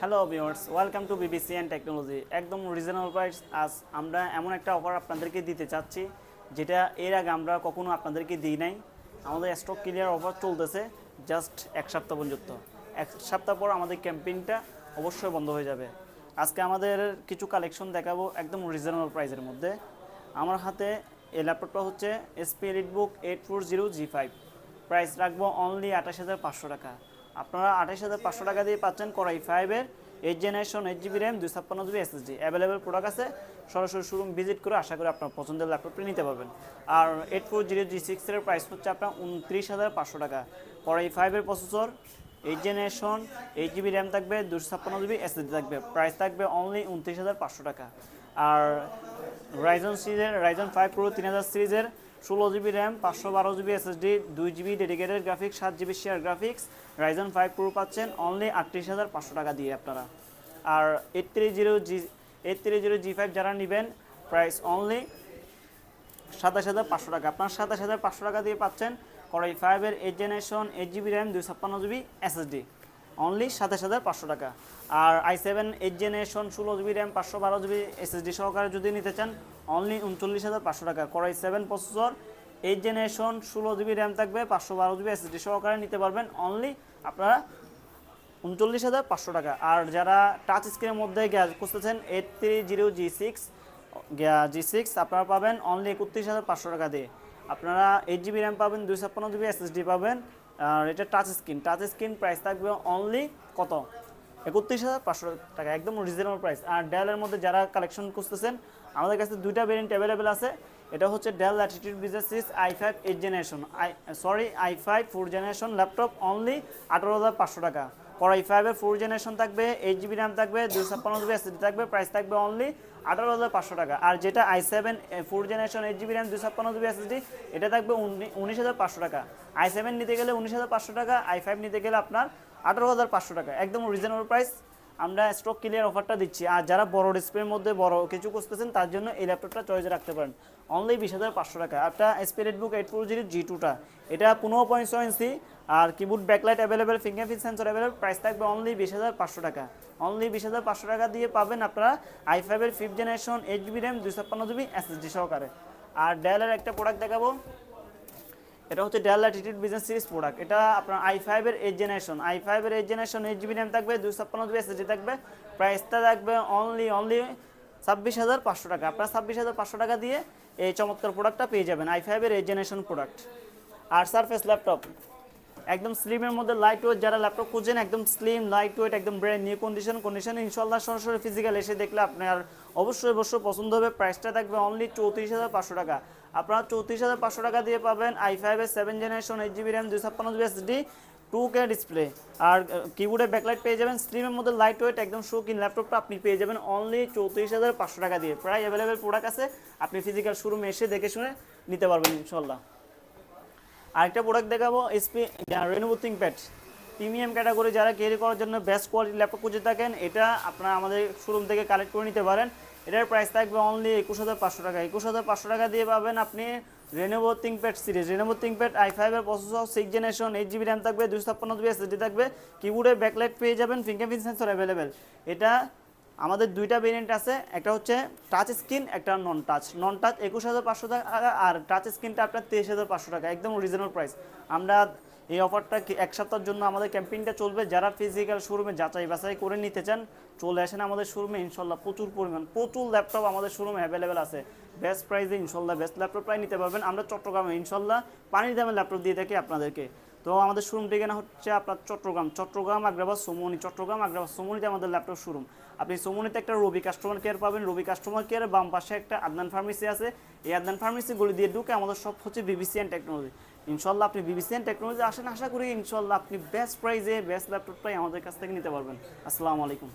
Hello viewers welcome to BBC and technology একদম reasonable price আজ আমরা এমন একটা অফার আপনাদেরকে দিতে চাচ্ছি, যেটা এর আগে আমরা কখনো আপনাদেরকে দিই নাই। আমাদের স্টক ক্লিয়ার অফার চলতেছে জাস্ট এক সপ্তাহ পর্যন্ত। এক সপ্তাহ পর আমাদের ক্যাম্পেইনটা অবশ্যই বন্ধ হয়ে যাবে। আজকে আমাদের কিছু কালেকশন দেখাবো একদম রিজনেবল প্রাইসের মধ্যে। আমার হাতে এই ল্যাপটপটা হচ্ছে SP book eight four zero G five price রাখব অনলি আঠাশ হাজার পাঁচশো টাকা। আপনারা আঠাশ হাজার পাঁচশো টাকা দিয়ে পাচ্ছেন করাই ফাইভের eight generation eight GB RAM দুই ছাপ্পান্ন জিবি এসএসডি অ্যাভেলেবেল প্রোডাক্ট আছে, সরাসরি শোরুম ভিজিট করে আশা করি আপনার পছন্দের ল্যাপটপটি নিতে পারবেন। আর এইট ফোর জিরো জি সিক্সের প্রাইস হচ্ছে আপনার উনত্রিশ হাজার পাঁচশো টাকা। করাই ফাইভের processor eight generation eight GB RAM থাকবে দুশো ছাপ্পান্ন জিবি এসএসডি থাকবে। প্রাইস থাকবে অনলি উনত্রিশ হাজার পাঁচশো টাকা। আর রাইজন সিরিজের রাইজন ফাইভ প্রো তিন হাজার সিরিজের ষোলো জিবি র্যাম পাঁচশো বারো জিবি এসএসডি দুই জিবি ডেডিকেটেড গ্রাফিক্স সাত GB share graphics Ryzen five pro পাচ্ছেন অনলি আটত্রিশ হাজার পাঁচশো টাকা দিয়ে আপনারা। আর eight three zero G eight three zero G five যারা নেবেন প্রাইস অনলি সাতাশ হাজার পাঁচশো টাকা। আপনার সাতাশ হাজার পাঁচশো টাকা দিয়ে পাচ্ছেন কড়াই ফাইভের eight generation eight GB RAM দুই ছাপ্পান্ন জিবি এসএসডি অনলি সাতাশ হাজার পাঁচশো টাকা। আর আই সেভেন এইট জেনারেশন ষোলো জিবি র্যাম পাঁচশো বারো জিবি এসএসডি সহকারে যদি নিতে চান, অনলি উনচল্লিশ হাজার পাঁচশো টাকা। Core i seven processor eight generation ষোলো জিবি র্যাম থাকবে, পাঁচশো বারো জিবি এসএসডি সহকারে নিতে পারবেন, অনলি আপনারা উনচল্লিশ হাজার পাঁচশো টাকা। আর যারা টাচ স্ক্রিনের মধ্যে গ্যাস খুঁজতেছেন eight three zero G six G six আপনারা পাবেন অনলি একত্রিশ হাজার পাঁচশো টাকা দিয়ে। আপনারা এইট জিবি র্যাম পাবেন, দুই ছাপ্পান্ন জিবি এসএসডি পাবেন আর এটা touch screen touch screen price থাকবে অনলি কত? একত্রিশ হাজার পাঁচশো টাকা, একদম রিজনেবল প্রাইস আর ডেলের মধ্যে যারা কালেকশন খুঁজতেছেন, আমাদের কাছে দুইটা ভেরিয়েন্ট অ্যাভেলেবেল আছে। এটা হচ্ছে Dell Latitude business six I five eight generation I sorry I five four generation laptop only আঠারো হাজার পাঁচশো টাকা। করাই ফাইভের ফোর জেনারেশন থাকবে এইট জিবি র্যাম থাকবে দুই ছাপ্পান্ন জিবি এসএসডি থাকবে প্রাইস থাকবে অনলি আঠারো হাজার পাঁচশো টাকা। আর যেটা I seven four generation eight GB RAM দুই ছাপ্পান্ন জিবি এসএসডি এটা থাকবে উনিশ হাজার পাঁচশো টাকা। আই সেভেন নিতে গেলে উনিশ হাজার পাঁচশো টাকা আই ফাইভ নিতে গেলে আপনার আঠারো হাজার পাঁচশো টাকা, একদম রিজনেবল প্রাইস আমরা স্টক ক্লিয়ার অফারটা দিচ্ছি। আর যারা বড় ডিসপ্লের মধ্যে বড় কিছু করতেছেন তার জন্য এই ল্যাপটপটা চয়েসে রাখতে পারেন। অনলি বিশ হাজার পাঁচশো টাকা। একটা spirit book eight four zero G টুটা এটা পনেরো পয়েন্ট ছয় ইঞ্চি আর keyboard backlight available fingerprint sensor available price থাকবে অনলি বিশ হাজার পাঁচশো টাকা। অনলি বিশ হাজার পাঁচশো টাকা দিয়ে পাবেন আপনারা আই ফাইভের fifth generation eight GB RAM দুই ছাপ্পান্ন জিবি এসএসডি সহকারে। আর ডেলের একটা প্রোডাক্ট দেখাবো। এটা হচ্ছে Dell Latitude business series product এটা আপনার আই ফাইভের এইট জেনারেশন আই ফাইভের eight generation eight GB RAM থাকবে দুই ছাপ্পান্ন জিবি এসএসডি থাকবে। প্রাইসটা থাকবে অনলি অনলি ছাব্বিশ হাজার পাঁচশো টাকা। আপনার ছাব্বিশ হাজার পাঁচশো টাকা দিয়ে এই চমৎকার প্রোডাক্টটা পেয়ে যাবেন আই ফাইভের এইট জেনারেশন প্রোডাক্ট আর সারফেস ল্যাপটপ একদম স্লিমের মধ্যে লাইট ওয়েট যারা ল্যাপটপ খুঁজছেন একদম স্লিম লাইট ওয়েট একদম ব্র্যান্ড নিউ কন্ডিশন কন্ডিশন ইনশাল্লাহ সরাসরি ফিজিক্যাল এসে দেখলে আপনার অবশ্যই অবশ্যই পছন্দ হবে। প্রাইসটা থাকবে অনলি চৌত্রিশ হাজার পাঁচশো টাকা। আপনারা চৌত্রিশ হাজার পাঁচশো টাকা দিয়ে পাবেন আই ফাইভের seven generation eight GB RAM দুই ছাপ্পান্ন GB SD two K display আর কিবোর্ডে ব্যাকলাইট পেয়ে যাবেন স্লিমের মধ্যে লাইট ওয়েট একদম শৌখিন ল্যাপটপটা আপনি পেয়ে যাবেন অনলি চৌত্রিশ হাজার পাঁচশো টাকা দিয়ে। প্রায় অ্যাভেলেবেল প্রোডাক্ট আছে, আপনি ফিজিক্যাল শোরুমে এসে দেখে শুনে নিতে পারবেন ইনশাল্লাহ আরেকটা প্রোডাক্ট দেখাবো SP Lenovo pad premium category যারা ক্যারি করার জন্য বেস্ট কোয়ালিটি ল্যাপটপ খুঁজে থাকেন, এটা আপনারা আমাদের শোরুম থেকে কালেক্ট করে নিতে পারেন। এটার প্রাইস থাকবে অনলি একুশ হাজার পাঁচশো টাকা। একুশ হাজার পাঁচশো টাকা দিয়ে পাবেন আপনি Lenovo pad series Lenovo pad I ফাইভের processor six generation eight GB RAM থাকবে দুশো ছাপ্পান্ন জিবি এসএসডি থাকবে। কিবোর্ডে ব্যাকলাইট পেয়ে যাবেন ফিঙ্গারপ্রিন্ট সেন্সর অ্যাভেলেবেল এটা আমাদের দুইটা ভেরিয়েন্ট আছে, একটা হচ্ছে টাচ স্ক্রিন একটা নন টাচ নন টাচ একুশ হাজার পাঁচশো টাকা আর টাচ স্ক্রিনটা আপনার তেইশ হাজার পাঁচশো টাকা, একদম রিজনেবল প্রাইস আমরা এই অফারটা এক সপ্তাহের জন্য আমাদের ক্যাম্পেইনটা চলবে? যারা ফিজিক্যাল শোরুমে যাচাই বাছাই করে নিতে চান, চলে আসেন আমাদের শোরুমে ইনশাল্লাহ প্রচুর পরিমাণ, প্রচুর ল্যাপটপ আমাদের শোরুমে অ্যাভেলেবেল আছে। বেস্ট প্রাইসে ইনশাল্লাহ বেস্ট ল্যাপটপ প্রায় নিতে পারবেন। আমরা চট্টগ্রামে ইনশাল্লাহ পানির দামে ল্যাপটপ দিয়ে থাকি আপনাদেরকে। তো আমাদের শোরুম ঠিকানা হচ্ছে আপনার চট্টগ্রাম। চট্টগ্রাম, আগ্রাবাদ, সোমনি। চট্টগ্রাম, আগ্রাবাদ, সোমনিতে আমাদের ল্যাপটপ শোরুম আপনি সোমনিতে একটা রবি কাস্টমার কেয়ার পাবেন। রবি কাস্টমার কেয়ারের বাম পাশে একটা আদনান ফার্মেসি আছে। এই আদনান ফার্মেসি গলি দিয়ে ঢুকে আমাদের সব হচ্ছে বিবিসিএন টেকনোলজি ইনশাল্লাহ আপনি বিবিসিএন টেকনোলজি আসেন, আশা করি ইনশাল্লাহ আপনি বেস্ট প্রাইজে বেস্ট ল্যাপটপটাই আমাদের কাছ থেকে নিতে পারবেন। আসসালামু আলাইকুম।